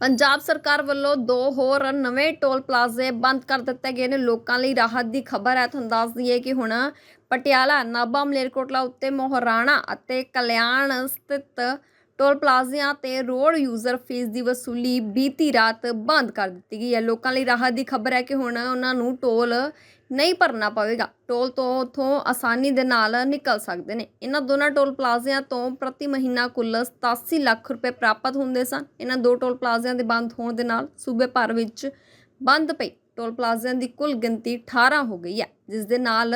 ਪੰਜਾਬ ਸਰਕਾਰ ਵੱਲੋਂ ਦੋ ਹੋਰ ਨਵੇਂ ਟੋਲ ਪਲਾਜ਼ੇ ਬੰਦ ਕਰ ਦਿੱਤੇ ਗਏ ਨੇ। ਲੋਕਾਂ ਲਈ ਰਾਹਤ ਦੀ ਖਬਰ ਹੈ। ਤੁਹਾਨੂੰ ਦੱਸ ਦਈਏ ਕਿ ਹੁਣ ਪਟਿਆਲਾ, ਨਾਭਾ, ਮਲੇਰਕੋਟਲਾ ਉੱਤੇ ਮੋਹਰਾਣਾ ਅਤੇ ਕਲਿਆਣ ਸਥਿਤ ਟੋਲ ਪਲਾਜ਼ਿਆਂ ਤੇ ਰੋਡ ਯੂਜ਼ਰ ਫੀਸ ਦੀ ਵਸੂਲੀ ਬੀਤੀ ਰਾਤ ਬੰਦ ਕਰ ਦਿੱਤੀ ਗਈ ਹੈ। ਲੋਕਾਂ ਲਈ ਰਾਹਤ ਦੀ ਖਬਰ ਹੈ ਕਿ ਹੁਣ ਉਹਨਾਂ ਨੂੰ ਟੋਲ ਨਹੀਂ ਭਰਨਾ ਪਵੇਗਾ। ਟੋਲ ਤੋਂ ਉਥੋਂ ਆਸਾਨੀ ਦੇ ਨਾਲ ਨਿਕਲ ਸਕਦੇ ਨੇ। ਇਹਨਾਂ ਦੋਨਾਂ ਟੋਲ ਪਲਾਜ਼ਿਆਂ ਤੋਂ ਪ੍ਰਤੀ ਮਹੀਨਾ ਕੁੱਲ 87 ਲੱਖ ਰੁਪਏ ਪ੍ਰਾਪਤ ਹੁੰਦੇ ਸਨ। ਇਹਨਾਂ ਦੋ ਟੋਲ ਪਲਾਜ਼ਿਆਂ ਦੇ ਬੰਦ ਹੋਣ ਦੇ ਨਾਲ ਸੂਬੇ ਭਰ ਵਿੱਚ ਬੰਦ ਪਈ। ਟੋਲ ਪਲਾਜ਼ਿਆਂ ਦੀ ਕੁੱਲ ਗਿਣਤੀ 18 ਹੋ ਗਈ ਹੈ, ਜਿਸ ਦੇ ਨਾਲ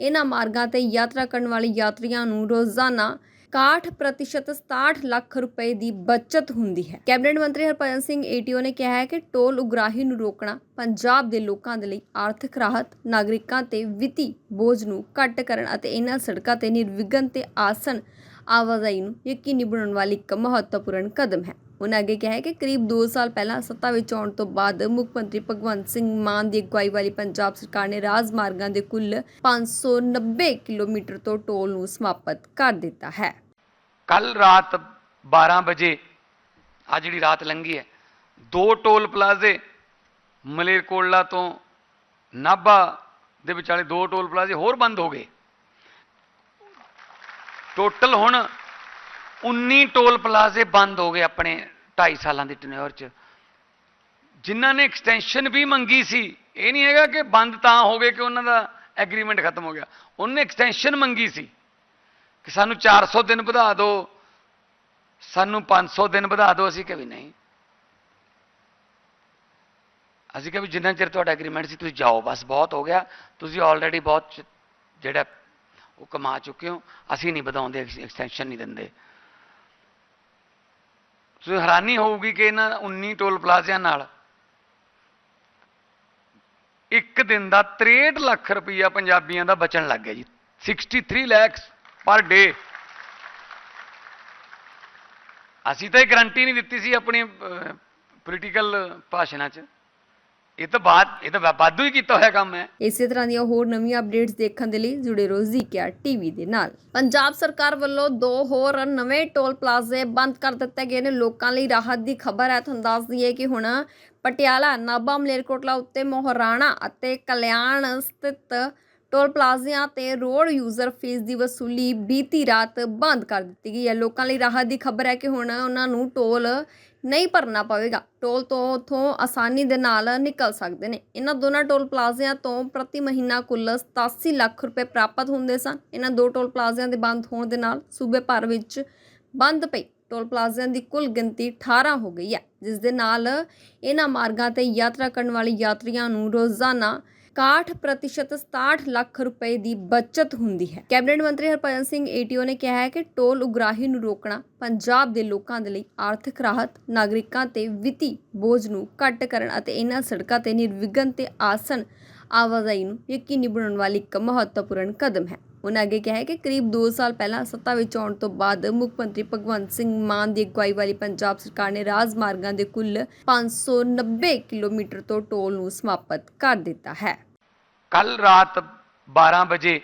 ਇਹਨਾਂ ਮਾਰਗਾਂ ਤੇ ਯਾਤਰਾ ਕਰਨ ਵਾਲੇ ਯਾਤਰੀਆਂ ਨੂੰ ਰੋਜ਼ਾਨਾ 61% 67 ਲੱਖ ਰੁਪਏ ਦੀ ਬਚਤ ਹੁੰਦੀ ਹੈ। ਕੈਬਨਿਟ ਮੰਤਰੀ ਹਰਭਜਨ ਸਿੰਘ ਏਟੀਓ ਨੇ ਕਿਹਾ ਹੈ ਕਿ ਟੋਲ ਉਗਰਾਹੀ ਨੂੰ ਰੋਕਣਾ ਪੰਜਾਬ ਦੇ ਲੋਕਾਂ ਦੇ ਲਈ ਆਰਥਿਕ ਰਾਹਤ, ਨਾਗਰਿਕਾਂ ਤੇ ਵਿੱਤੀ ਬੋਝ ਨੂੰ ਘੱਟ ਕਰਨ ਅਤੇ ਇਹਨਾਂ ਸੜਕਾਂ ਤੇ ਨਿਰਵਿਘਨ ਤੇ ਆਸਨ ਆਵਾਜਾਈ ਨੂੰ ਯਕੀਨੀ ਬਣਾਉਣ ਵਾਲੀ ਇੱਕ ਮਹੱਤਵਪੂਰਨ ਕਦਮ ਹੈ। ਉਹਨਾਂ ਅੱਗੇ ਕਿਹਾ ਹੈ ਕਿ ਕਰੀਬ 2 ਸਾਲ ਪਹਿਲਾਂ ਸੱਤਾ ਵਿੱਚ ਆਉਣ ਤੋਂ ਬਾਅਦ ਮੁੱਖ ਮੰਤਰੀ ਭਗਵੰਤ ਸਿੰਘ ਮਾਨ ਦੀ ਅਗਵਾਈ ਵਾਲੀ ਪੰਜਾਬ ਸਰਕਾਰ ਨੇ ਰਾਜ ਮਾਰਗਾਂ ਦੇ ਕੁੱਲ 590 ਕਿਲੋਮੀਟਰ ਤੋਂ ਟੋਲ ਨੂੰ ਸਮਾਪਤ ਕਰ ਦਿੱਤਾ ਹੈ। ਕੱਲ ਰਾਤ 12 ਵਜੇ ਆ ਜਿਹੜੀ ਰਾਤ ਲੰਘੀ ਹੈ, ਦੋ ਟੋਲ ਪਲਾਜ਼ੇ ਮਲੇਰਕੋਟਲਾ ਤੋਂ ਨਾਭਾ ਦੇ ਵਿਚਾਲੇ ਦੋ ਟੋਲ ਪਲਾਜ਼ੇ ਹੋਰ ਬੰਦ ਹੋ ਗਏ। ਟੋਟਲ ਹੁਣ 19 ਟੋਲ ਪਲਾਜ਼ੇ ਬੰਦ ਹੋ ਗਏ ਆਪਣੇ 2.5 ਸਾਲਾਂ ਦੇ ਟੈਨਿਓਰ 'ਚ। ਜਿਨ੍ਹਾਂ ਨੇ ਐਕਸਟੈਂਸ਼ਨ ਵੀ ਮੰਗੀ ਸੀ, ਇਹ ਨਹੀਂ ਹੈਗਾ ਕਿ ਬੰਦ ਤਾਂ ਹੋ ਗਏ ਕਿ ਉਹਨਾਂ ਦਾ ਐਗਰੀਮੈਂਟ ਖਤਮ ਹੋ ਗਿਆ। ਉਹਨੇ ਐਕਸਟੈਂਸ਼ਨ ਮੰਗੀ ਸੀ। ਕਿ ਸਾਨੂੰ 400 ਦਿਨ ਵਧਾ ਦਿਓ ਸਾਨੂੰ 500 ਦਿਨ ਵਧਾ ਦਿਓ ਅਸੀਂ ਕਿਹਾ ਵੀ ਨਹੀਂ। ਅਸੀਂ ਕਿਹਾ ਵੀ ਜਿੰਨਾ ਚਿਰ ਤੁਹਾਡਾ ਐਗਰੀਮੈਂਟ ਸੀ, ਤੁਸੀਂ ਜਾਓ, ਬਸ ਬਹੁਤ ਹੋ ਗਿਆ। ਤੁਸੀਂ ਆਲਰੇਡੀ ਬਹੁਤ ਜਿਹੜਾ ਉਹ ਕਮਾ ਚੁੱਕੇ ਹੋ, ਅਸੀਂ ਨਹੀਂ ਵਧਾਉਂਦੇ ਐਕਸਟੈਂਸ਼ਨ ਨਹੀਂ ਦਿੰਦੇ। ਤੁਸੀਂ ਹੈਰਾਨੀ ਹੋਊਗੀ ਕਿ ਇਹਨਾਂ 19 ਟੋਲ ਪਲਾਜ਼ਿਆਂ ਨਾਲ ਇੱਕ ਦਿਨ ਦਾ 63 ਲੱਖ ਰੁਪਈਆ ਪੰਜਾਬੀਆਂ ਦਾ ਬਚਣ ਲੱਗ ਗਿਆ ਜੀ। 63 ਲੱਖ ਪਰ ਡੇ। ਅਸੀਂ ਤਾਂ ਇਹ ਗਰੰਟੀ ਨਹੀਂ ਦਿੱਤੀ ਸੀ ਆਪਣੀ ਪੋਲੀਟੀਕਲ ਭਾਸ਼ਣਾਂ 'ਚ। ਇਹ ਤਾਂ ਬਾਤ ਇਹ ਤਾਂ ਵਾਧੂ ਹੀ ਕੀਤਾ ਹੋਇਆ ਕੰਮ ਹੈ। ਇਸੇ ਤਰ੍ਹਾਂ ਦੀਆਂ ਹੋਰ ਨਵੀਆਂ ਅਪਡੇਟਸ ਦੇਖਣ ਦੇ ਲਈ ਜੁੜੇ ਰਹੋ ਜ਼ੀਕਿਆ ਟੀਵੀ ਦੇ ਨਾਲ। ਪੰਜਾਬ ਸਰਕਾਰ ਵੱਲੋਂ ਦੋ ਹੋਰ ਨਵੇਂ ਟੋਲ ਪਲਾਜ਼ੇ ਬੰਦ ਕਰ ਦਿੱਤੇ ਗਏ ਨੇ। ਲੋਕਾਂ ਲਈ ਰਾਹਤ ਦੀ ਖਬਰ ਹੈ। ਤੁਹਾਨੂੰ ਦੱਸ ਦਈਏ ਕਿ ਹੁਣ ਪਟਿਆਲਾ, ਨਾਭਾ, ਮਲੇਰਕੋਟਲਾ ਉੱਤੇ ਮੋਹਰਾਣਾ ਅਤੇ ਕਲਿਆਣ ਸਥਿਤ ਟੋਲ ਪਲਾਜ਼ਿਆਂ ਤੇ ਰੋਡ ਯੂਜ਼ਰ ਫੀਸ ਦੀ ਵਸੂਲੀ ਬੀਤੀ ਰਾਤ ਬੰਦ ਕਰ ਦਿੱਤੀ ਗਈ ਹੈ। ਲੋਕਾਂ ਲਈ ਰਾਹਤ ਦੀ ਖਬਰ ਹੈ ਕਿ ਹੁਣ ਉਹਨਾਂ ਨੂੰ ਟੋਲ ਨਹੀਂ ਭਰਨਾ ਪਵੇਗਾ। ਟੋਲ ਤੋਂ ਉਥੋਂ ਆਸਾਨੀ ਦੇ ਨਾਲ ਨਿਕਲ ਸਕਦੇ ਨੇ। ਇਹਨਾਂ ਦੋਨਾਂ ਟੋਲ ਪਲਾਜ਼ਿਆਂ ਤੋਂ ਪ੍ਰਤੀ ਮਹੀਨਾ ਕੁੱਲ 87 ਲੱਖ ਰੁਪਏ ਪ੍ਰਾਪਤ ਹੁੰਦੇ ਸਨ। ਇਹਨਾਂ ਦੋ ਟੋਲ ਪਲਾਜ਼ਿਆਂ ਦੇ ਬੰਦ ਹੋਣ ਦੇ ਨਾਲ ਸੂਬੇ ਭਰ ਵਿੱਚ ਬੰਦ ਪਈ। ਟੋਲ ਪਲਾਜ਼ਿਆਂ ਦੀ ਕੁੱਲ ਗਿਣਤੀ 18 ਹੋ ਗਈ ਹੈ, ਜਿਸ ਦੇ ਨਾਲ ਇਹਨਾਂ ਮਾਰਗਾਂ ਤੇ ਯਾਤਰਾ ਕਰਨ ਵਾਲੇ ਯਾਤਰੀਆਂ ਨੂੰ ਰੋਜ਼ਾਨਾ 61% 67 ਲੱਖ ਰੁਪਏ ਦੀ ਬਚਤ ਹੁੰਦੀ ਹੈ। ਕੈਬਨਿਟ ਮੰਤਰੀ ਹਰਭਜਨ ਸਿੰਘ ਏਟੀਓ ਨੇ ਕਿਹਾ ਹੈ ਕਿ ਟੋਲ ਉਗਰਾਹੀ ਨੂੰ ਰੋਕਣਾ ਪੰਜਾਬ ਦੇ ਲੋਕਾਂ ਦੇ ਲਈ ਆਰਥਿਕ ਰਾਹਤ, ਨਾਗਰਿਕਾਂ ਤੇ ਵਿੱਤੀ ਬੋਝ ਨੂੰ ਘੱਟ ਕਰਨ ਅਤੇ ਇਹਨਾਂ ਸੜਕਾਂ ਤੇ ਨਿਰਵਿਘਨ ਤੇ ਆਸਨ ਆਵਾਜਾਈ ਨੂੰ ਯਕੀਨੀ ਬਣਾਉਣ ਵਾਲੀ ਇੱਕ ਮਹੱਤਵਪੂਰਨ ਕਦਮ ਹੈ। ਉਹਨਾਂ ਅੱਗੇ ਕਿਹਾ ਹੈ ਕਿ ਕਰੀਬ 2 ਸਾਲ ਪਹਿਲਾਂ ਸੱਤਾ ਵਿੱਚ ਆਉਣ ਤੋਂ ਬਾਅਦ ਮੁੱਖ ਮੰਤਰੀ ਭਗਵੰਤ ਸਿੰਘ ਮਾਨ ਦੀ ਅਗਵਾਈ ਵਾਲੀ ਪੰਜਾਬ ਸਰਕਾਰ ਨੇ ਰਾਜਮਾਰਗਾਂ ਦੇ ਕੁੱਲ 590 ਕਿਲੋਮੀਟਰ ਤੋਂ ਟੋਲ ਨੂੰ ਸਮਾਪਤ ਕਰ ਦਿੱਤਾ ਹੈ। ਕੱਲ ਰਾਤ 12 ਵਜੇ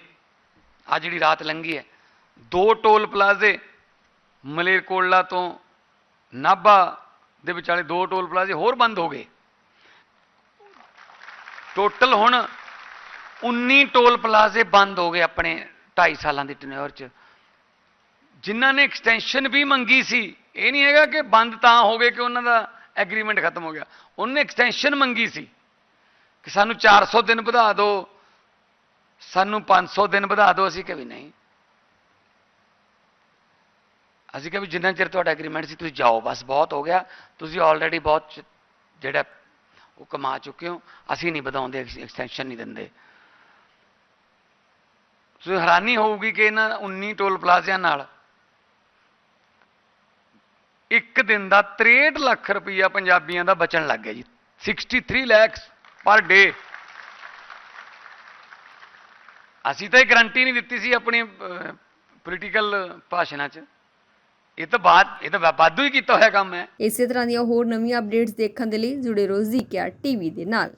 ਆ ਜਿਹੜੀ ਰਾਤ ਲੰਘੀ ਹੈ, ਦੋ ਟੋਲ ਪਲਾਜ਼ੇ ਮਲੇਰਕੋਟਲਾ ਤੋਂ ਨਾਭਾ ਦੇ ਵਿਚਾਲੇ ਦੋ ਟੋਲ ਪਲਾਜ਼ੇ ਹੋਰ ਬੰਦ ਹੋ ਗਏ। ਟੋਟਲ ਹੁਣ 19 ਟੋਲ ਪਲਾਜ਼ੇ ਬੰਦ ਹੋ ਗਏ ਆਪਣੇ 2.5 ਸਾਲਾਂ ਦੇ ਟੈਨਿਓਰ 'ਚ। ਜਿਨ੍ਹਾਂ ਨੇ ਐਕਸਟੈਂਸ਼ਨ ਵੀ ਮੰਗੀ ਸੀ, ਇਹ ਨਹੀਂ ਹੈਗਾ ਕਿ ਬੰਦ ਤਾਂ ਹੋ ਗਏ ਕਿ ਉਹਨਾਂ ਦਾ ਐਗਰੀਮੈਂਟ ਖਤਮ ਹੋ ਗਿਆ। ਉਹਨੇ ਐਕਸਟੈਂਸ਼ਨ ਮੰਗੀ ਸੀ। ਕਿ ਸਾਨੂੰ 400 ਦਿਨ ਵਧਾ ਦਿਓ, ਸਾਨੂੰ 500 ਦਿਨ ਵਧਾ ਦਿਓ, ਅਸੀਂ ਕਿਹਾ ਵੀ ਨਹੀਂ। ਅਸੀਂ ਕਿਹਾ ਵੀ ਜਿੰਨਾ ਚਿਰ ਤੁਹਾਡਾ ਐਗਰੀਮੈਂਟ ਸੀ, ਤੁਸੀਂ ਜਾਓ, ਬਸ ਬਹੁਤ ਹੋ ਗਿਆ। ਤੁਸੀਂ ਆਲਰੇਡੀ ਬਹੁਤ ਜਿਹੜਾ ਉਹ ਕਮਾ ਚੁੱਕੇ ਹੋ, ਅਸੀਂ ਨਹੀਂ ਵਧਾਉਂਦੇ ਐਕਸਟੈਂਸ਼ਨ ਨਹੀਂ ਦਿੰਦੇ। ਤੁਸੀਂ ਹੈਰਾਨੀ ਹੋਊਗੀ ਕਿ ਇਹਨਾਂ 19 ਟੋਲ ਪਲਾਜ਼ਿਆਂ ਨਾਲ ਇੱਕ ਦਿਨ ਦਾ 63 ਲੱਖ ਰੁਪਈਆ ਪੰਜਾਬੀਆਂ ਦਾ ਬਚਣ ਲੱਗ ਗਿਆ ਜੀ। 63 ਲੱਖ ਪਰ ਡੇ। ਅਸੀਂ ਤਾਂ ਇਹ ਗਰੰਟੀ ਨਹੀਂ ਦਿੱਤੀ ਸੀ ਆਪਣੇ ਪੋਲੀਟੀਕਲ ਭਾਸ਼ਣਾਂ 'ਚ। ਇਹ ਤਾਂ ਬਾਤ ਇਹ ਤਾਂ ਵਾਧੂ ਹੀ ਕੀਤਾ ਹੋਇਆ ਕੰਮ ਹੈ। ਇਸੇ ਤਰ੍ਹਾਂ ਦੀਆਂ ਹੋਰ ਨਵੀਆਂ ਅਪਡੇਟਸ ਦੇਖਣ ਦੇ ਲਈ ਜੁੜੇ ਰਹੋ ਜ਼ੀਕਿਆ ਟੀਵੀ ਦੇ ਨਾਲ।